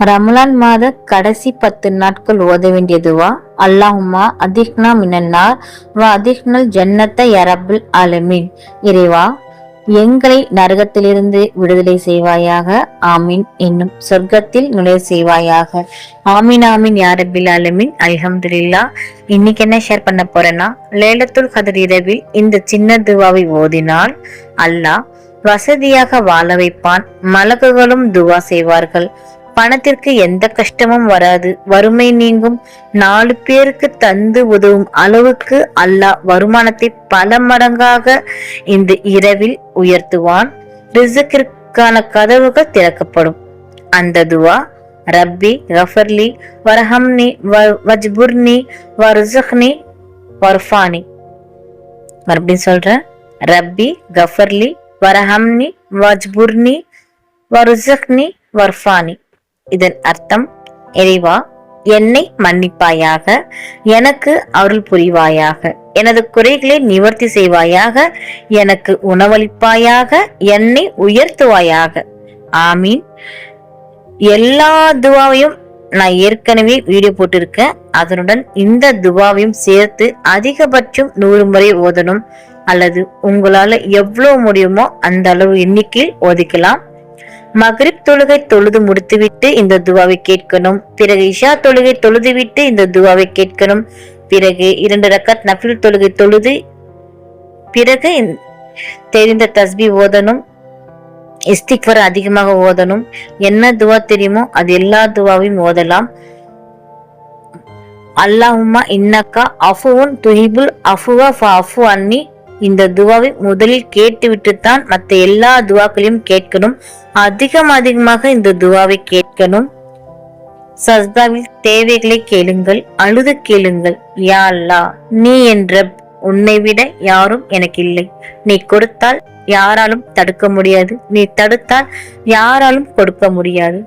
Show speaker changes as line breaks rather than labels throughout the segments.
ரமலான் மாத கடைசி பத்து நாட்கள் ஓத வேண்டியதுவா அல்லாஹுமா அதிக்னா மினன்னார். வா அதிக்னல் ஜன்னத்த யரபுல் அலமின் இறைவா எங்களை நரகத்திலிருந்து விடுதலை செய்வாயாக. ஆமீன் என்னும் சொர்க்கத்தில் நுழைய செய்வாயாக. ஆமீன் ஆமீன் யாரபில் ஆலமீன். அல்ஹம்துல்லா இன்னைக்கு என்ன ஷேர் பண்ண போறேன்னா லேலத்துல் கதர் இரவில் இந்த சின்ன துவாவை ஓதினால் அல்லாஹ் வசதியாக வாழ வைப்பான். மலக்குகளும் துவா செய்வார்கள். பணத்திற்கு எந்த கஷ்டமும் வராது. வறுமை நீங்கும். நாலு பேருக்கு தந்து உதவும் அளவுக்கு அல்லாஹ் வருமானத்தை பல மடங்காக இந்த இரவில் உயர்த்துவான். ரிசுக்கிற்கான கதவுகள் திறக்கப்படும். அந்த துவா ரப்பி கஃபர்லி வரஹம்னி வ- வஜ்புர்னி வர்சுக்னி வர்ஃபானி. மறுபடியும் சொல்றேன் ரப்பி கஃபர்லி வரஹம்னி வஜ்புர்னி வர்சுக்னி வர்ஃபானி. இதன் அர்த்தம் இறைவா என்னை மன்னிப்பாயாக எனக்கு அருள் புரிவாயாக எனது குறைகளை நிவர்த்தி செய்வாயாக எனக்கு உணவளிப்பாயாக என்னை உயர்த்துவாயாக. ஆமீன். எல்லா துவாவையும் நான் ஏற்கனவே வீடியோ போட்டிருக்கேன். அதனுடன் இந்த துவாவையும் சேர்த்து அதிகபட்சம் நூறு முறை ஓதணும். அல்லது உங்களால எவ்வளவு முடியுமோ அந்த அளவு எண்ணிக்கையில் ஓதிக்கலாம். மகரிப் தொழுகை தொழுது முடித்துவிட்டு இந்த துவாவை கேட்கணும். பிறகு இஷா தொழுகை தொழுதுவிட்டு இந்த துவாவை கேட்கணும். பிறகு இரண்டு ரக்கத் நஃபில் தொழுகை தொழுது பிறகு தெரிந்த தஸ்பி ஓதணும். இஸ்திக்வர் அதிகமாக ஓதணும். என்ன துவா தெரியுமோ அது எல்லா துவாவையும் ஓதலாம். அல்லாஹுமா இன்னக்கா அஃபுவுன் துஹிபுல் அஃபுவா ஃபஅஃபு அன்னி இந்த துவாவை முதலில் கேட்டுவிட்டுத்தான் மற்ற எல்லா துவாக்களையும் கேட்கணும். அதிகம் அதிகமாக இந்த துவாவை கேட்கணும். சஸ்தாவில் தேவைகளை கேளுங்கள் அழுது கேளுங்கள். யா அல்லாஹ் நீ என்ற உன்னை விட யாரும் எனக்கு இல்லை. நீ கொடுத்தால் யாராலும் தடுக்க முடியாது. நீ தடுத்தால் யாராலும் கொடுக்க முடியாது.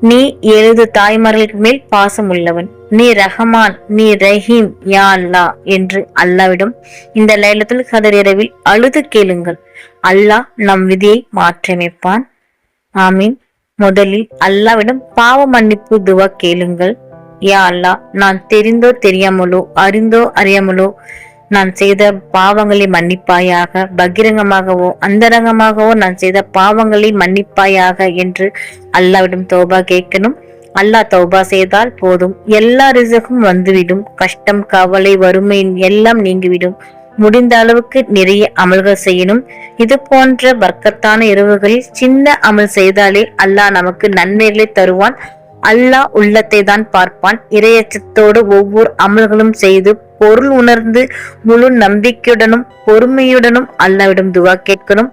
நீ எழுது தாய்மார்களுக்கு மேல் பாசம் உள்ளவன் நீ ரஹமான் நீ ரஹீம் யா அல்லாஹ் என்று அல்லாவிடம் இந்த லைலத்தில் கதர் இரவில் அழுது கேளுங்கள். அல்லாஹ் நம் விதியை மாற்றியமைப்பான். ஆமீன். முதலில் அல்லாவிடம் பாவ மன்னிப்பு துவா கேளுங்கள். யா அல்லாஹ் நான் தெரிந்தோ தெரியாமலோ அறிந்தோ அறியாமலோ நான் செய்த பாவங்களை மன்னிப்பாயாக பகிரங்கமாகவோ அந்தரங்கமாகவோ நான் செய்த பாவங்களை மன்னிப்பாயாக என்று அல்லாவிடம் தோபா கேட்கணும். அல்லாஹ் தௌபா செய்தால் போதும். எல்லா ரிசகும் வந்துவிடும். கஷ்டம் கவலை வறுமை எல்லாம் நீங்கிவிடும். முடிந்த அளவுக்கு நிறைய அமல்கள் செய்யணும். இது போன்ற வர்க்கத்தான இரவுகளில் சின்ன அமல் செய்தாலே அல்லாஹ் நமக்கு நன்மைகளை தருவான். அல்லாஹ் உள்ளத்தை தான் பார்ப்பான். இரையச்சத்தோடு ஒவ்வொரு அமல்களும் செய்து பொருள் உணர்ந்து முழு நம்பிக்கையுடனும் பொறுமையுடனும் அல்லாவிடம் துவா கேட்கணும்.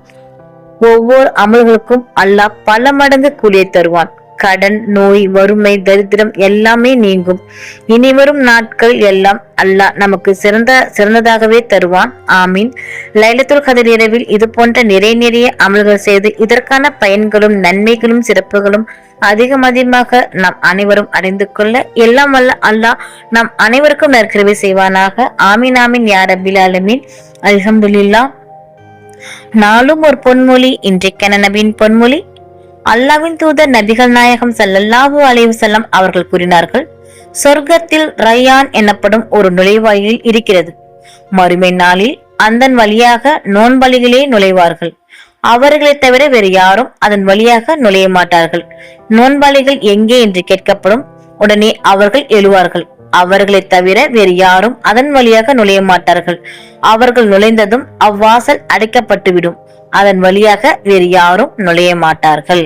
ஒவ்வொரு அமல்களுக்கும் அல்லாஹ் பல மடங்கு கூலியை தருவான். கடன் நோய் வறுமை தரித்திரம் எல்லாமே நீங்கும். இனிவரும் நாட்கள் எல்லாம் அல்லாஹ் நமக்கு சிறந்த சிறந்ததாகவே தருவான். ஆமீன். லைலத்துல் கதிர் இரவில் இது போன்ற நிறைய நிறைய அமல்கள் செய்து இதற்கான பயன்களும் நன்மைகளும் சிறப்புகளும் அதிகம் அதிகமாக நாம் அனைவரும் அறிந்து கொள்ள எல்லாம் வல்ல அல்லாஹ் நாம் அனைவருக்கும் நற்கரவை செய்வானாக. ஆமீன் ஆமீன் யார் அபில் அலமீன் அல்ஹம்துலில்லாஹ். நாளும் ஒரு பொன்மொழி இன்றைக்கான நபின் பொன்மொழி. அல்லாவின் தூதர் நபிகள் நாயகம் ஸல்லல்லாஹு அலைவு செல்லம் அவர்கள் கூறினார்கள் சொர்க்கத்தில் ரயான் எனப்படும் ஒரு நுழைவாயில் இருக்கிறது. மறுமை நாளில் அதன் வழியாக நோன்பலிகளே நுழைவார்கள். அவர்களை தவிர வேறு யாரும் அதன் வழியாக நுழைய மாட்டார்கள். நோன்பாளிகள் எங்கே என்று கேட்கப்படும் உடனே அவர்கள் எழுவார்கள். அவர்களை தவிர வேறு யாரும் அதன் வழியாக நுழைய மாட்டார்கள். அவர்கள் நுழைந்ததும் அவ்வாசல் அடைக்கப்பட்டுவிடும். அதன் வழியாக வேறு யாரும் நுழைய மாட்டார்கள்.